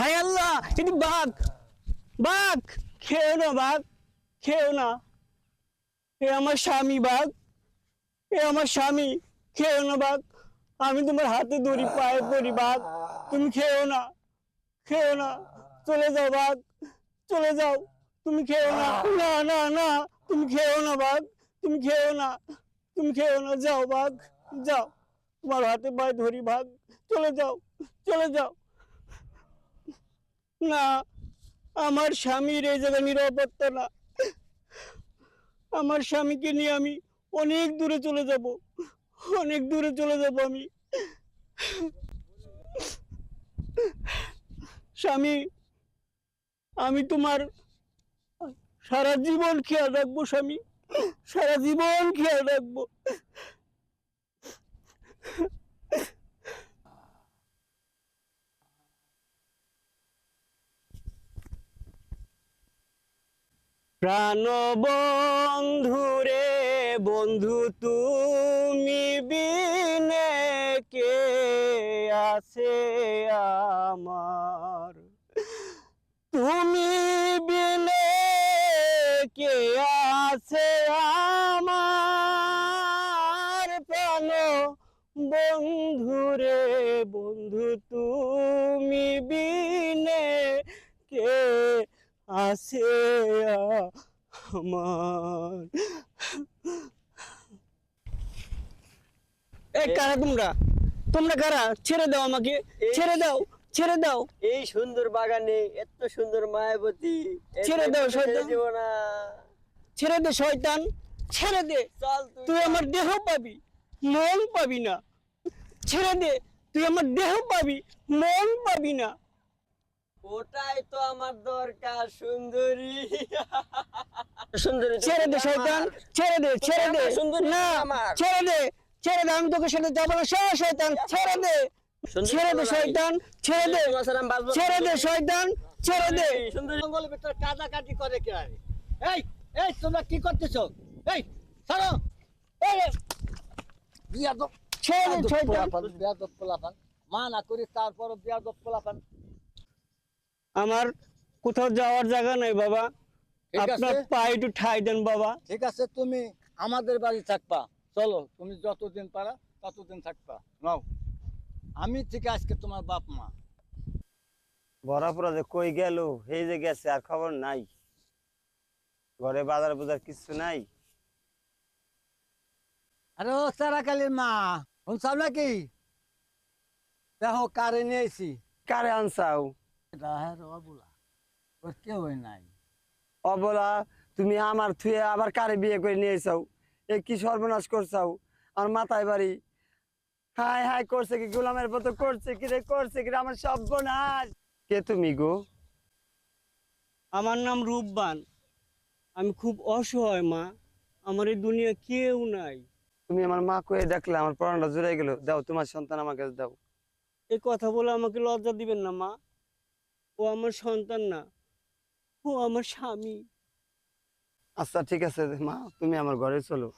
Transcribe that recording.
হায় আল্লাহ এটি বাঘ। বাঘ খেও না বাঘ খেও না। এ আমার স্বামী বাঘ এ আমার স্বামী খেও না বাঘ। আমি তোমার হাতে ধরি, পায়ে পড়ি বাঘ। তুমি খেও না খেও না। চলে যাও বাঘ, চলে যাও। তুমি খেও না না না না। তুমি খেও না বাঘ, তুমি খেও না, তুমি খেও না। যাও বাঘ, যাও। তোমার হাতে পায়ে ধরি বাঘ। চলে যাও চলে যাও। না, আমার স্বামীর এই জায়গায় নিরাপত্তা না। আমার স্বামীকে নিয়ে আমি অনেক দূরে চলে যাব, অনেক দূরে চলে যাব আমি। স্বামী, আমি তোমার সারা জীবন খেয়াল রাখব, স্বামী। সারা জীবন খেয়াল রাখব। প্রাণ বন্ধু রে বন্ধু, তুমি বিনে কে আছে আমার? তুমি বিনে কে আছে আমার? প্রাণ বন্ধু রে বন্ধু, তুমি বিনে কে আছে আমার। এই কারা তোমরা? তোমরা কারা? ছেড়ে দাও আমাকে। ছেড়ে দাও ছেড়ে দাও। এই সুন্দর বাগানে এত সুন্দর মায়াবতী ছেড়ে দাও, শয়তান। ছেড়ে দে শয়তান। ছেড়ে দে। তুই আমার দেহ পাবি মন পাবি না। ছেড়ে দে তুই আমার দেহ পাবি মন পাবি না। ওটাই তো আমার দরকার সুন্দরী। সুন্দরী ছেড়ে দে। শয়তান। ছেড়ে দে ছেড়ে দে। সুন্দরী না আমার। ছেড়ে দে ছেড়ে দে আমি তোকে সাথে যাব না। সে শয়তান ছেড়ে দে। ছেড়ে দে শয়তান ছেড়ে দে। ছাড়া দে শয়তান ছেড়ে দে। সুন্দরী জঙ্গলের ভিতর কাটাকাটি করে কে? এই এই তোমরা কি করতেছো? এই ছাড়ো। এই। বিয়াদব ছেড়ে দে শয়তান। বিয়াদব পোলাপান। মা না করি তারপরও বিয়াদব পোলাপান। আমার কোথাও যাওয়ার জায়গা নাই বাবা। আপনার পা একটু ঠাই দেন বাবা। ঠিক আছে তুমি আমাদের বাড়ি থাকবা। চলো তুমি যতদিন পারা ততদিন থাকবা। নাও। আমি থেকে আজকে তোমার বাপ মা। বরাপুরা যে কই গেল? এই যে গেছে আর খবর নাই। ঘরে বাজার বাজার কিছু নাই? আরে ও সারাকালীর মা শুনছাও নাকি? দেখো কারে নিয়েছি কারে আনসাও রাহের অবুলা তুমি আমার থুয়ে আবার কারে বিয়ে করে নিয়ে এসাও এ কি সর্বনাশ করছাও? আমার মাথায় বাড়ি? হাই হাই করছে কি গোলামের মতো করছে কি রে করছে কি আমার সর্বনাশ। কে তুমি গো? আমার নাম রূপবান। আমি খুব অসহায় মা। আমার এই দুনিয়া কেউ নাই। তুমি আমার মা কয়ে দেখলে আমার পড়ানটা জুড়ে গেল। দাও তোমার সন্তান আমার কাছে দাও। এই কথা বলে আমাকে লজ্জা দিবেন না মা। ও আমার সন্তান না, ও আমার স্বামী। আচ্ছা ঠিক আছে মা, তুমি আমার ঘরে চলো।